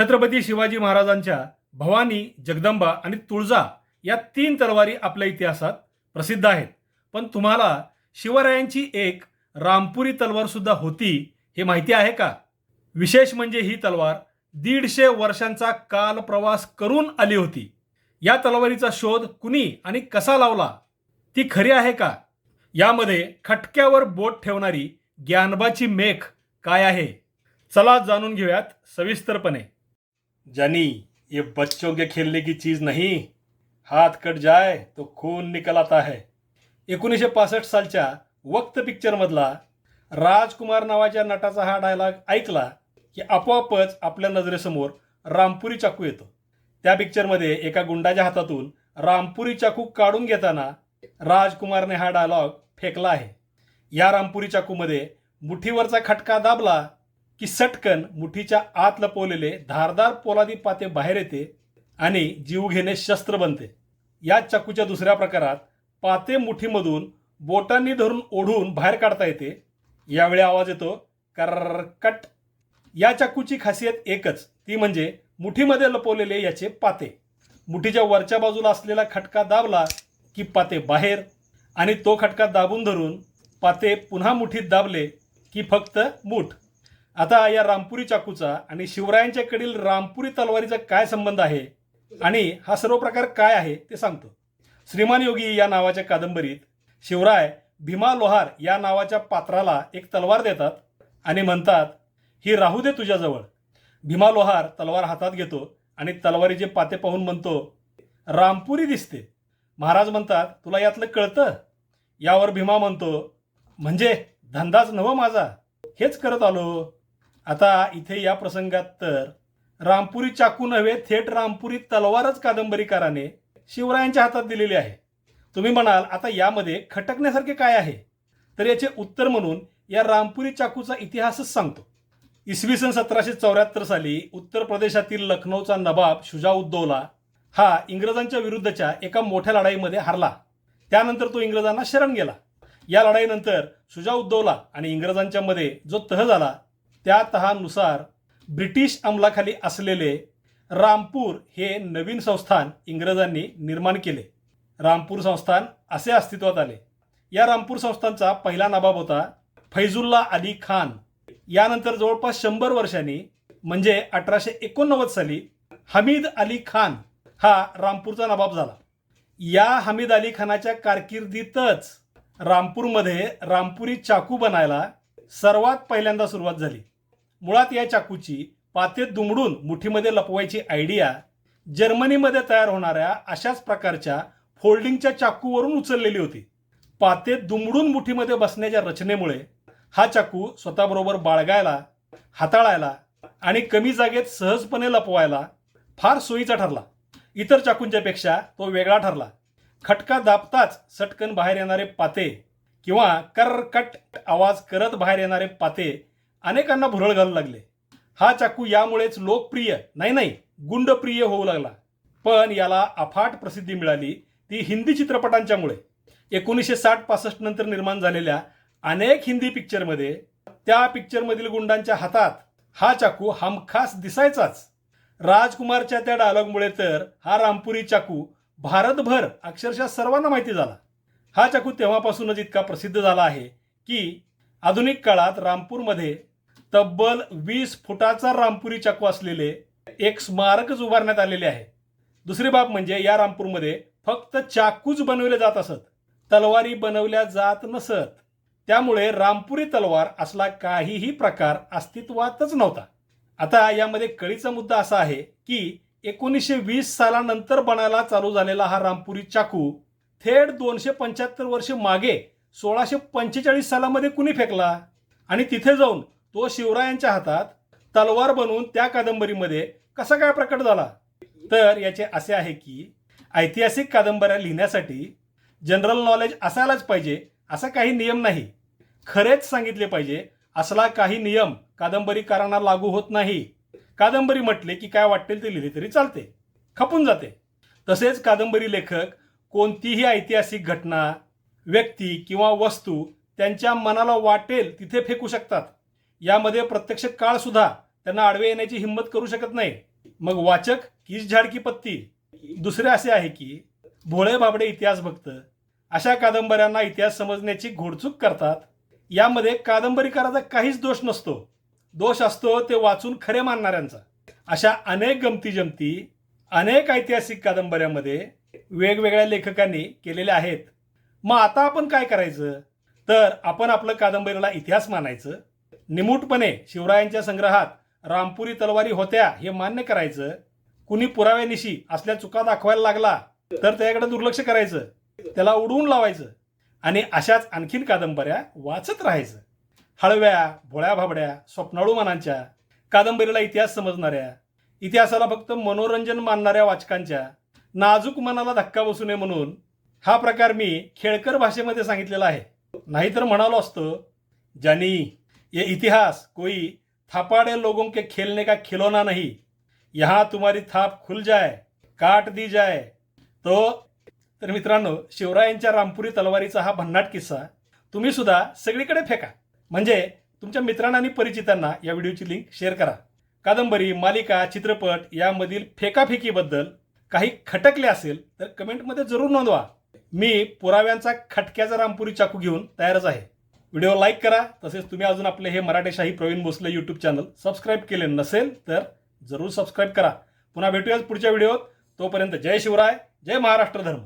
छत्रपती शिवाजी महाराजांच्या भवानी जगदंबा आणि तुळजा या तीन तलवारी आपल्या इतिहासात प्रसिद्ध आहेत. पण तुम्हाला शिवरायांची एक रामपुरी तलवार सुद्धा होती हे माहिती आहे का? विशेष म्हणजे ही तलवार दीडशे वर्षांचा काल प्रवास करून आली होती. या तलवारीचा शोध कुणी आणि कसा लावला? ती खरी आहे का? यामध्ये खटक्यावर बोट ठेवणारी ज्ञानबाची मेख काय आहे? चला जाणून घेऊयात सविस्तरपणे. जानी ये बच्चों के खेलने की चीज नहीं। हात कट जाए तो खून निकल आता है। एकोणीसशे पासष्ट सालच्या वक्त पिक्चरमधला राजकुमार नावाच्या नटाचा हा डायलॉग ऐकला की आपोआपच आपल्या नजरेसमोर रामपुरी चाकू येतो. त्या पिक्चरमध्ये एका गुंडाच्या हातातून रामपुरी चाकू काढून घेताना राजकुमारने हा डायलॉग फेकला आहे. या रामपुरी चाकूमध्ये मुठीवरचा खटका दाबला की सटकन मुठीच्या आत लपवलेले धारदार पोलादी पाते बाहेर येते आणि जीवघेणे शस्त्र बनते. या चाकूच्या दुसऱ्या प्रकारात पाते मुठीमधून बोटांनी धरून ओढून बाहेर काढता येते. यावेळी आवाज येतो करकट या चाकूची खासियत एकच ती म्हणजे मुठीमध्ये लपवलेले याचे पाते. मुठीच्या वरच्या बाजूला असलेला खटका दाबला की पाते बाहेर आणि तो खटका दाबून धरून पाते पुन्हा मुठीत दाबले की फक्त मूठ. आता या रामपुरी चाकूचा आणि शिवरायांच्याकडील रामपुरी तलवारीचा काय संबंध आहे आणि हा सर्व प्रकार काय आहे ते सांगतो. श्रीमान योगी या नावाच्या कादंबरीत शिवराय भीमा लोहार या नावाच्या पात्राला एक तलवार देतात आणि म्हणतात ही राहू दे तुझ्याजवळ. भीमा लोहार तलवार हातात घेतो आणि तलवारीचे पाते पाहून म्हणतो रामपुरी दिसते. महाराज म्हणतात तुला यातलं कळतं? यावर भीमा म्हणतो म्हणजे धंदाच नव माझा. हेच करत आलो. आता इथे या प्रसंगात तर रामपुरी चाकू नव्हे थेट रामपुरी तलवारच कादंबरीकाराने शिवरायांच्या हातात दिलेली आहे. तुम्ही म्हणाल आता यामध्ये खटकण्यासारखे काय आहे? तर याचे उत्तर म्हणून या रामपुरी चाकूचा इतिहासच सांगतो. इसवी सन सतराशे चौऱ्याहत्तर साली उत्तर प्रदेशातील लखनौचा नवाब शुजाउद्दौला हा इंग्रजांच्या विरुद्धच्या एका मोठ्या लढाईमध्ये हारला. त्यानंतर तो इंग्रजांना शरण गेला. या लढाईनंतर शुजाउद्दौला आणि इंग्रजांच्या मध्ये जो तह झाला त्या तहानुसार ब्रिटिश अंमलाखाली असलेले रामपूर हे नवीन संस्थान इंग्रजांनी निर्माण केले. रामपूर संस्थान असे अस्तित्वात आले. या रामपूर संस्थानचा पहिला नबाब होता फैजुल्ला अली खान. यानंतर जवळपास शंभर वर्षांनी म्हणजे अठराशे एकोणनव्वद साली हमीद अली खान हा रामपूरचा नबाब झाला. या हमीद अली खानाच्या कारकिर्दीतच रामपूरमध्ये रामपुरी चाकू बनायला सर्वात पहिल्यांदा सुरुवात झाली. मुळात या चाकूची पातेत दुमडून मुठीमध्ये लपवायची आयडिया जर्मनीमध्ये तयार होणाऱ्या अशाच प्रकारच्या फोल्डिंगच्या चाकूवरून उचललेली होती. पातेत दुमडून मुठीमध्ये बसण्याच्या रचनेमुळे हा चाकू स्वतःबरोबर बाळगायला हाताळायला आणि कमी जागेत सहजपणे लपवायला फार सोयीचा ठरला. इतर चाकूंच्या पेक्षा तो वेगळा ठरला. खटका दाबताच सटकन बाहेर येणारे पाते किंवा करकट आवाज करत बाहेर येणारे पाते अनेकांना भुरळ घालू लागले. हा चाकू यामुळेच लोकप्रिय नाही नाही गुंडप्रिय होऊ लागला. पण याला अफाट प्रसिद्धी मिळाली ती हिंदी चित्रपटांच्यामुळे. एकोणीसशे साठ पासष्ट नंतर निर्माण झालेल्या अनेक हिंदी पिक्चरमध्ये त्या पिक्चरमधील गुंडांच्या हातात हा चाकू हमखास दिसायचाच. राजकुमारच्या त्या डायलॉगमुळे तर हा रामपुरी चाकू भारतभर अक्षरशः सर्वांना माहिती झाला. हा चाकू तेव्हापासूनच इतका प्रसिद्ध झाला आहे की आधुनिक काळात रामपूरमध्ये तब्बल वीस फुटाचा रामपुरी चाकू असलेले एक स्मारकच उभारण्यात आलेले आहे. दुसरी बाब म्हणजे या रामपूरमध्ये फक्त चाकूच बनवले जात असत. तलवारी बनवल्या जात नसत. त्यामुळे रामपुरी तलवार असला काहीही प्रकार अस्तित्वातच नव्हता. आता यामध्ये कळीचा मुद्दा असा आहे की एकोणीसशे वीस सालानंतर बनायला चालू झालेला हा रामपुरी चाकू थेट दोनशे पंच्याहत्तर वर्ष मागे सोळाशे पंचेचाळीस सालामध्ये कुणी फेकला? आणि तिथे जाऊन तो शिवरायांच्या हातात तलवार बनून त्या कादंबरीमध्ये कसा काय प्रकट झाला? तर याचे असे आहे की ऐतिहासिक कादंबऱ्या लिहिण्यासाठी जनरल नॉलेज असायलाच पाहिजे असा काही नियम नाही. खरेच सांगितले पाहिजे असला काही नियम कादंबरीकारांना लागू होत नाही. कादंबरी म्हटले की काय वाटेल ते लिहिले तरी चालते खपून जाते. तसेच कादंबरी लेखक कोणतीही ऐतिहासिक घटना व्यक्ती किंवा वस्तू त्यांच्या मनाला वाटेल तिथे फेकू शकतात. यामध्ये प्रत्यक्ष काळ सुद्धा त्यांना आडवे येण्याची हिंमत करू शकत नाही. मग वाचक किस झाडकी पत्ती? दुसरे असे आहे की भोळे बाबडे इतिहास भक्त अशा कादंबऱ्यांना इतिहास समजण्याची घोडचूक करतात. यामध्ये कादंबरीकाराचा काहीच दोष नसतो. दोष असतो ते वाचून खरे मानणाऱ्यांचा. अशा अनेक गमती जमती अनेक ऐतिहासिक कादंबऱ्यामध्ये वेगवेगळ्या लेखकांनी केलेल्या आहेत. मग आता आपण काय करायचं? तर आपण आपलं कादंबरीला इतिहास मानायचं. निमूटपणे शिवरायांच्या संग्रहात रामपुरी तलवारी होत्या हे मान्य करायचं. कुणी पुराव्यानिशी असल्या चुका दाखवायला लागला तर त्याकडे दुर्लक्ष करायचं. त्याला उडवून लावायचं. आणि अशाच आणखीन कादंबऱ्या वाचत राहायचं. हळव्या भोळ्या भाबड्या स्वप्नाळू मनांच्या कादंबरीला इतिहास समजणाऱ्या इतिहासाला फक्त मनोरंजन मानणाऱ्या वाचकांच्या नाजूक मनाला धक्का बसू नये म्हणून हा प्रकार मी खेळकर भाषेमध्ये सांगितलेला आहे. नाहीतर म्हणालो असतो ज्यांनी ये इतिहास कोई थापाड़े लोगों के खेलने का खिलौना नहीं। यहाँ तुम्हारी थाप खुल जाए काट दी जाए। तो तर मित्रांनो शिवरायांच्या रामपुरी तलवारीचा हा भन्नाट किस्सा तुम्ही सुद्धा सगळीकडे फेका. म्हणजे तुमच्या मित्रांना आणि परिचितांना या व्हिडिओची लिंक शेअर करा. कादंबरी मालिका चित्रपट यामधील फेकाफेकीबद्दल काही खटकले असेल तर कमेंटमध्ये जरूर नोंदवा. मी पुराव्यांचा खटक्याचा रामपुरी चाकू घेऊन तयारच आहे. व्हिडिओ लाईक करा तसेच तुम्ही अजून आपले हे Marathashahi Praveen Bhosale YouTube channel subscribe केले नसेल तर जरूर सबस्क्राईब करा. पुन्हा भेटूयाच पुढच्या व्हिडिओत. तोपर्यंत जय शिवराय जय महाराष्ट्र धर्म.